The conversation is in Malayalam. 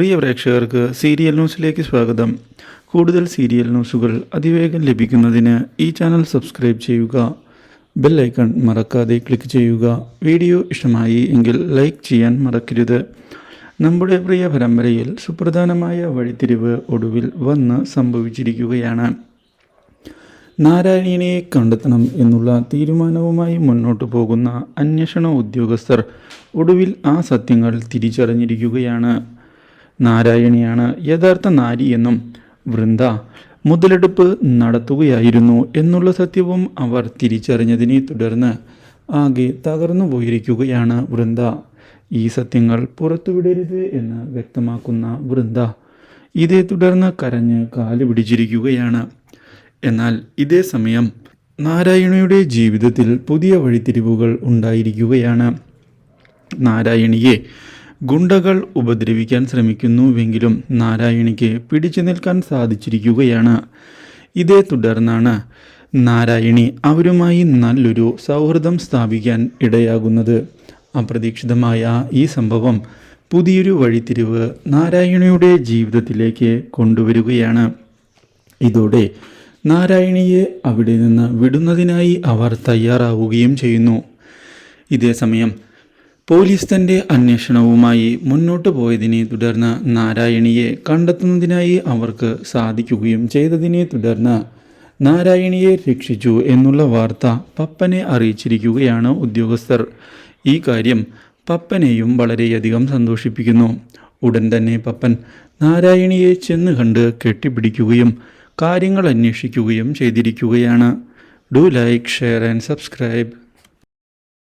പ്രിയ പ്രേക്ഷകർക്ക് സീരിയൽ ന്യൂസിലേക്ക് സ്വാഗതം. കൂടുതൽ സീരിയൽ ന്യൂസുകൾ അതിവേഗം ലഭിക്കുന്നതിന് ഈ ചാനൽ സബ്സ്ക്രൈബ് ചെയ്യുക. ബെൽ ഐക്കൺ മറക്കാതെ ക്ലിക്ക് ചെയ്യുക. വീഡിയോ ഇഷ്ടമായി എങ്കിൽ ലൈക്ക് ചെയ്യാൻ മറക്കരുത്. നമ്മുടെ പ്രിയ പരമ്പരയിൽ സുപ്രധാനമായ വഴിത്തിരിവ് ഒടുവിൽ വന്ന് സംഭവിച്ചിരിക്കുകയാണ്. നാരായണീനെ കണ്ടെത്തണം എന്നുള്ള തീരുമാനവുമായി മുന്നോട്ടു പോകുന്ന അന്വേഷണ ഉദ്യോഗസ്ഥർ ഒടുവിൽ ആ സത്യങ്ങൾ തിരിച്ചറിഞ്ഞിരിക്കുകയാണ്. നാരായണിയാണ് യഥാർത്ഥ നാരി എന്നും വൃന്ദ മുതലെടുപ്പ് നടത്തുകയായിരുന്നു എന്നുള്ള സത്യവും അവർ തിരിച്ചറിഞ്ഞതിനെ തുടർന്ന് ആകെ തകർന്നു പോയിരിക്കുകയാണ് വൃന്ദ. ഈ സത്യങ്ങൾ പുറത്തുവിടരുത് എന്ന് വ്യക്തമാക്കുന്ന വൃന്ദ ഇതേ തുടർന്ന് കരഞ്ഞ് കാൽ പിടിച്ചിരിക്കുകയാണ്. എന്നാൽ ഇതേ സമയം നാരായണിയുടെ ജീവിതത്തിൽ പുതിയ വഴിത്തിരിവുകൾ ഉണ്ടായിരിക്കുകയാണ്. നാരായണിയെ ഗുണ്ടകൾ ഉപദ്രവിക്കാൻ ശ്രമിക്കുന്നുവെങ്കിലും നാരായണിക്ക് പിടിച്ചു നിൽക്കാൻ സാധിച്ചിരിക്കുകയാണ്. ഇതേ തുടർന്നാണ് നാരായണി അവരുമായി നല്ലൊരു സൗഹൃദം സ്ഥാപിക്കാൻ ഇടയാകുന്നത്. അപ്രതീക്ഷിതമായ ഈ സംഭവം പുതിയൊരു വഴിത്തിരിവ് നാരായണിയുടെ ജീവിതത്തിലേക്ക് കൊണ്ടുവരികയാണ്. ഇതോടെ നാരായണിയെ അവിടെ നിന്ന് വിടുന്നതിനായി അവർ തയ്യാറാവുകയും ചെയ്യുന്നു. ഇതേസമയം പോലീസ് തന്റെ അന്വേഷണവുമായി മുന്നോട്ടു പോയതിനെ തുടർന്ന് നാരായണിയെ കണ്ടെത്തുന്നതിനായി അവർക്ക് സാധിക്കുകയും ചെയ്തതിനെ തുടർന്ന് നാരായണിയെ രക്ഷിച്ചു എന്നുള്ള വാർത്ത പപ്പനെ അറിയിച്ചിരിക്കുകയാണ് ഉദ്യോഗസ്ഥർ. ഈ കാര്യം പപ്പനെയും വളരെയധികം സന്തോഷിപ്പിക്കുന്നു. ഉടൻ തന്നെ പപ്പൻ നാരായണിയെ ചെന്ന് കണ്ട് കെട്ടിപ്പിടിക്കുകയും കാര്യങ്ങൾ അന്വേഷിക്കുകയും ചെയ്തിരിക്കുകയാണ്. Do like share and subscribe.